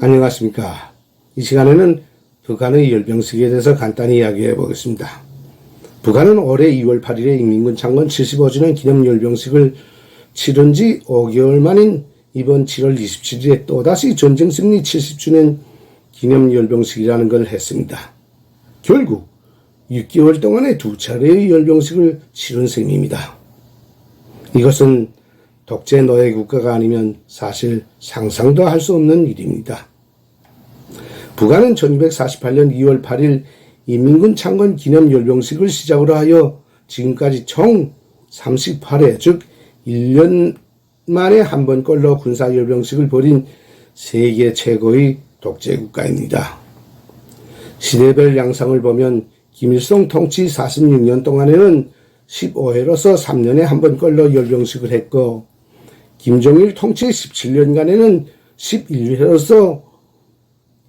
안녕하십니까. 이 시간에는 북한의 열병식에 대해서 간단히 이야기해 보겠습니다. 북한은 올해 2월 8일에 인민군 창건 75주년 기념 열병식을 치른 지 5개월 만인 이번 7월 27일에 또다시 전쟁 승리 70주년 기념 열병식이라는 걸 했습니다. 결국 6개월 동안에 두 차례의 열병식을 치른 셈입니다. 이것은 독재 노예 국가가 아니면 사실 상상도 할 수 없는 일입니다. 북한은 1248년 2월 8일 인민군 창건 기념 열병식을 시작으로 하여 지금까지 총 38회, 즉 1년 만에 한 번꼴로 군사 열병식을 벌인 세계 최고의 독재 국가입니다. 시대별 양상을 보면 김일성 통치 46년 동안에는 15회로서 3년에 한 번꼴로 열병식을 했고 김정일 통치 17년간에는 11회로서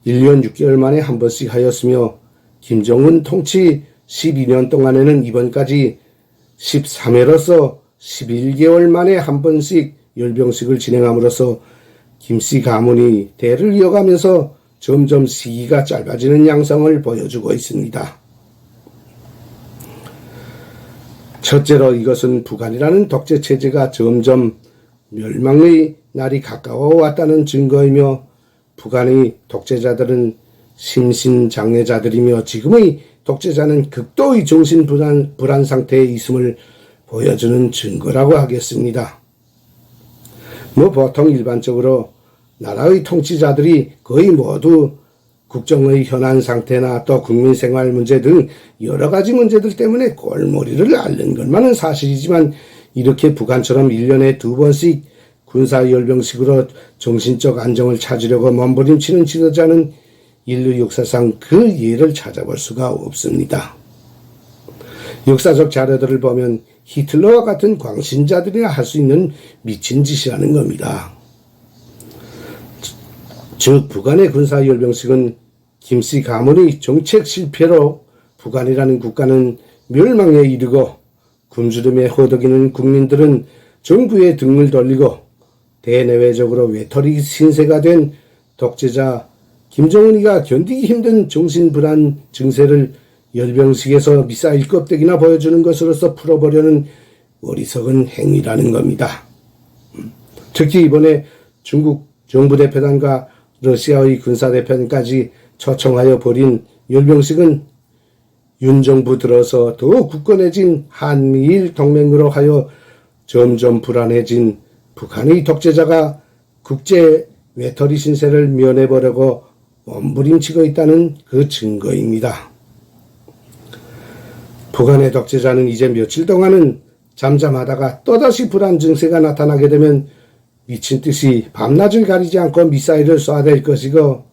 1년 6개월 만에 한 번씩 하였으며 김정은 통치 12년 동안에는 이번까지 13회로서 11개월 만에 한 번씩 열병식을 진행함으로써 김씨 가문이 대를 이어가면서 점점 시기가 짧아지는 양상을 보여주고 있습니다. 첫째로 이것은 북한이라는 독재 체제가 점점 멸망의 날이 가까워 왔다는 증거이며 북한의 독재자들은 심신장애자들이며 지금의 독재자는 극도의 정신 불안, 불안 상태에 있음을 보여주는 증거라고 하겠습니다. 뭐 보통 일반적으로 나라의 통치자들이 거의 모두 국정의 현안 상태나 또 국민 생활 문제 등 여러 가지 문제들 때문에 골머리를 앓는 것만은 사실이지만 이렇게 북한처럼 1년에 두 번씩 군사 열병식으로 정신적 안정을 찾으려고 몸부림치는 지도자는 인류 역사상 그 예를 찾아볼 수가 없습니다. 역사적 자료들을 보면 히틀러와 같은 광신자들이나 할수 있는 미친 짓이라는 겁니다. 즉 북한의 군사 열병식은 김씨 가문의 정책 실패로 북한이라는 국가는 멸망에 이르고 굶주림에 허덕이는 국민들은 정부의 등을 돌리고 대내외적으로 외톨이 신세가 된 독재자 김정은이가 견디기 힘든 정신불안 증세를 열병식에서 미사일 껍데기나 보여주는 것으로서 풀어보려는 어리석은 행위라는 겁니다. 특히 이번에 중국 정부 대표단과 러시아의 군사 대표단까지 초청하여 벌인 열병식은 윤 정부 들어서 더 굳건해진 한미일 동맹으로 하여 점점 불안해진 북한의 독재자가 국제 외톨이 신세를 면해보려고 몸부림치고 있다는 그 증거입니다. 북한의 독재자는 이제 며칠 동안은 잠잠하다가 또다시 불안 증세가 나타나게 되면 미친 듯이 밤낮을 가리지 않고 미사일을 쏴댈 것이고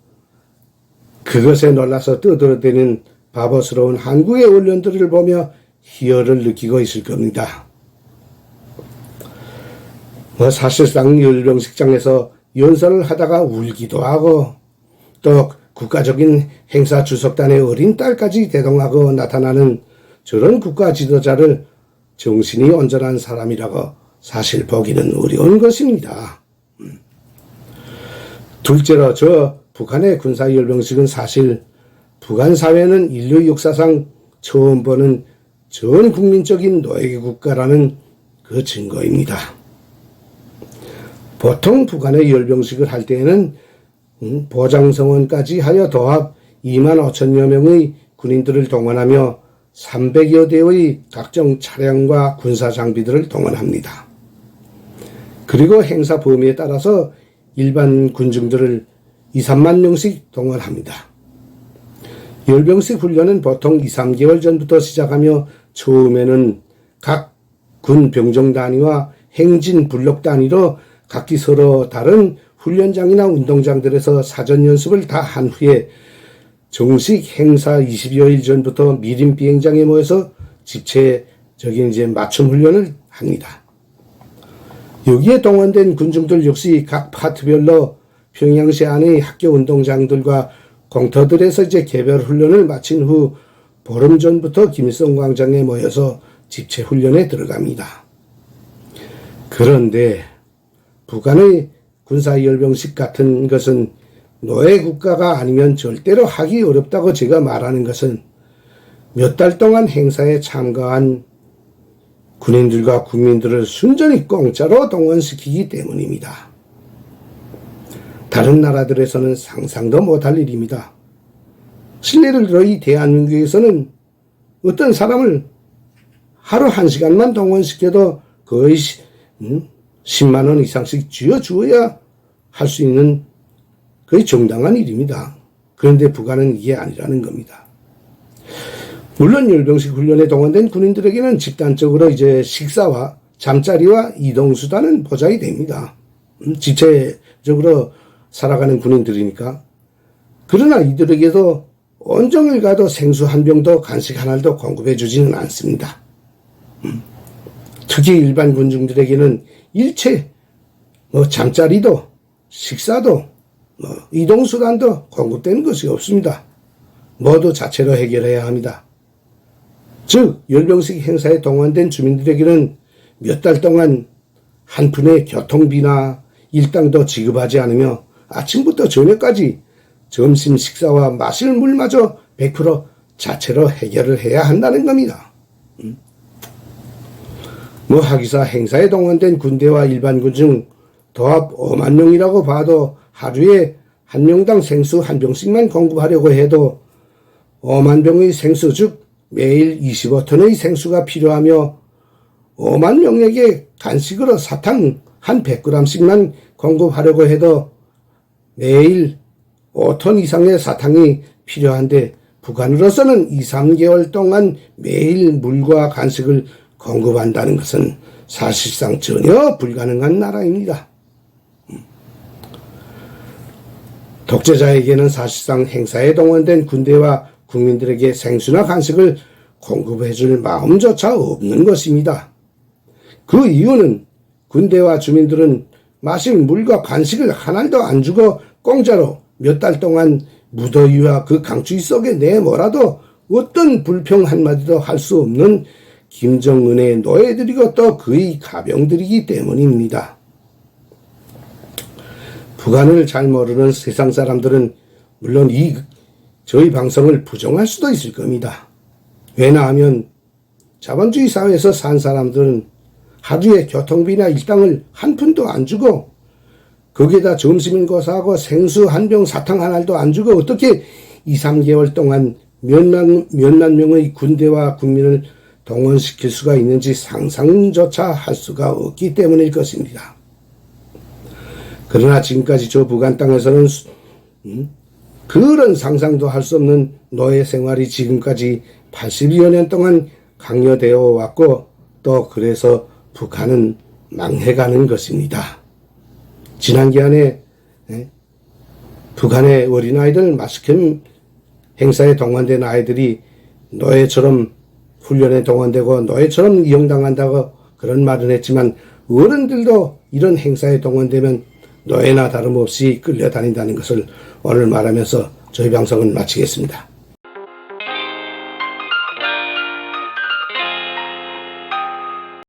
그것에 놀라서 떠들어대는 바보스러운 한국의 언론들을 보며 희열을 느끼고 있을 겁니다. 뭐 사실상 열병식장에서 연설을 하다가 울기도 하고 또 국가적인 행사 주석단의 어린 딸까지 대동하고 나타나는 저런 국가 지도자를 정신이 온전한 사람이라고 사실 보기는 어려운 것입니다. 음. 둘째로 저 북한의 군사열병식은 사실 북한 사회는 인류 역사상 처음 보는 전 국민적인 노예 국가라는 그 증거입니다. 보통 북한의 열병식을 할 때에는 음, 보장성원까지 하여 도합 2만 5천여 명의 군인들을 동원하며 300여 대의 각종 차량과 군사 장비들을 동원합니다. 그리고 행사 범위에 따라서 일반 군중들을 2, 3만 명씩 동원합니다. 열병식 훈련은 보통 2, 3개월 전부터 시작하며 처음에는 각 군 병정 단위와 행진 블록 단위로 각기 서로 다른 훈련장이나 운동장들에서 사전 연습을 다 한 후에 정식 행사 20여일 전부터 미림 비행장에 모여서 집체적인 이제 맞춤 훈련을 합니다. 여기에 동원된 군중들 역시 각 파트별로 평양시 안의 학교 운동장들과 공터들에서 이제 개별 훈련을 마친 후 보름 전부터 김일성 광장에 모여서 집체 훈련에 들어갑니다. 그런데 북한의 군사 열병식 같은 것은 노예 국가가 아니면 절대로 하기 어렵다고 제가 말하는 것은 몇 달 동안 행사에 참가한 군인들과 국민들을 순전히 공짜로 동원시키기 때문입니다. 다른 나라들에서는 상상도 못할 일입니다. 실례를 들어 이 대한민국에서는 어떤 사람을 하루 한 시간만 동원시켜도 거의 시, 음, 10만 원 이상씩 쥐어 주어야 할 수 있는 거의 정당한 일입니다. 그런데 북한은 이게 아니라는 겁니다. 물론 열병식 훈련에 동원된 군인들에게는 집단적으로 이제 식사와 잠자리와 이동 수단은 보장이 됩니다. 음, 지체적으로 살아가는 군인들이니까. 그러나 이들에게도 온종일 가도 생수 한 병도 간식 하나도 공급해 주지는 않습니다. 음, 특히 일반 군중들에게는 일체 뭐 잠자리도 식사도 뭐 이동수단도 공급되는 것이 없습니다. 모두 자체로 해결해야 합니다. 즉 열병식 행사에 동원된 주민들에게는 몇 달 동안 한 푼의 교통비나 일당도 지급하지 않으며 아침부터 저녁까지 점심 식사와 마실 물마저 100% 자체로 해결을 해야 한다는 겁니다. 음. 뭐 하기사 행사에 동원된 군대와 일반군 중 도합 5만 명이라고 봐도 하루에 한 명당 생수 한 병씩만 공급하려고 해도 5만 병의 생수 즉 매일 25톤의 생수가 필요하며 5만 명에게 간식으로 사탕 한 100g씩만 공급하려고 해도 매일 5톤 이상의 사탕이 필요한데 북한으로서는 2, 3개월 동안 매일 물과 간식을 공급한다는 것은 사실상 전혀 불가능한 나라입니다. 독재자에게는 사실상 행사에 동원된 군대와 국민들에게 생수나 간식을 공급해 줄 마음조차 없는 것입니다. 그 이유는 군대와 주민들은 마실 물과 간식을 하나도 안 주고 공짜로 몇 달 동안 무더위와 그 강추위 속에 내몰아도 어떤 불평 한마디도 할 수 없는 김정은의 노예들이고 또 그의 가병들이기 때문입니다. 북한을 잘 모르는 세상 사람들은 물론 이 저희 방송을 부정할 수도 있을 겁니다. 왜냐하면 자본주의 사회에서 산 사람들은 하루에 교통비나 일당을 한 푼도 안 주고 거기에다 점심인 거 사고 생수 한 병 사탕 하나도 안 주고 어떻게 2, 3개월 동안 몇만, 몇만 명의 군대와 국민을 동원시킬 수가 있는지 상상조차 할 수가 없기 때문일 것입니다. 그러나 지금까지 저 북한 땅에서는 음? 그런 상상도 할 수 없는 노예 생활이 지금까지 80여 년 동안 강요되어 왔고 또 그래서 북한은 망해가는 것입니다. 지난 기한에 예, 북한의 어린아이들 마스캠 행사에 동원된 아이들이 노예처럼 훈련에 동원되고 노예처럼 이용당한다고 그런 말은 했지만 어른들도 이런 행사에 동원되면 노예나 다름없이 끌려다닌다는 것을 오늘 말하면서 저희 방송은 마치겠습니다.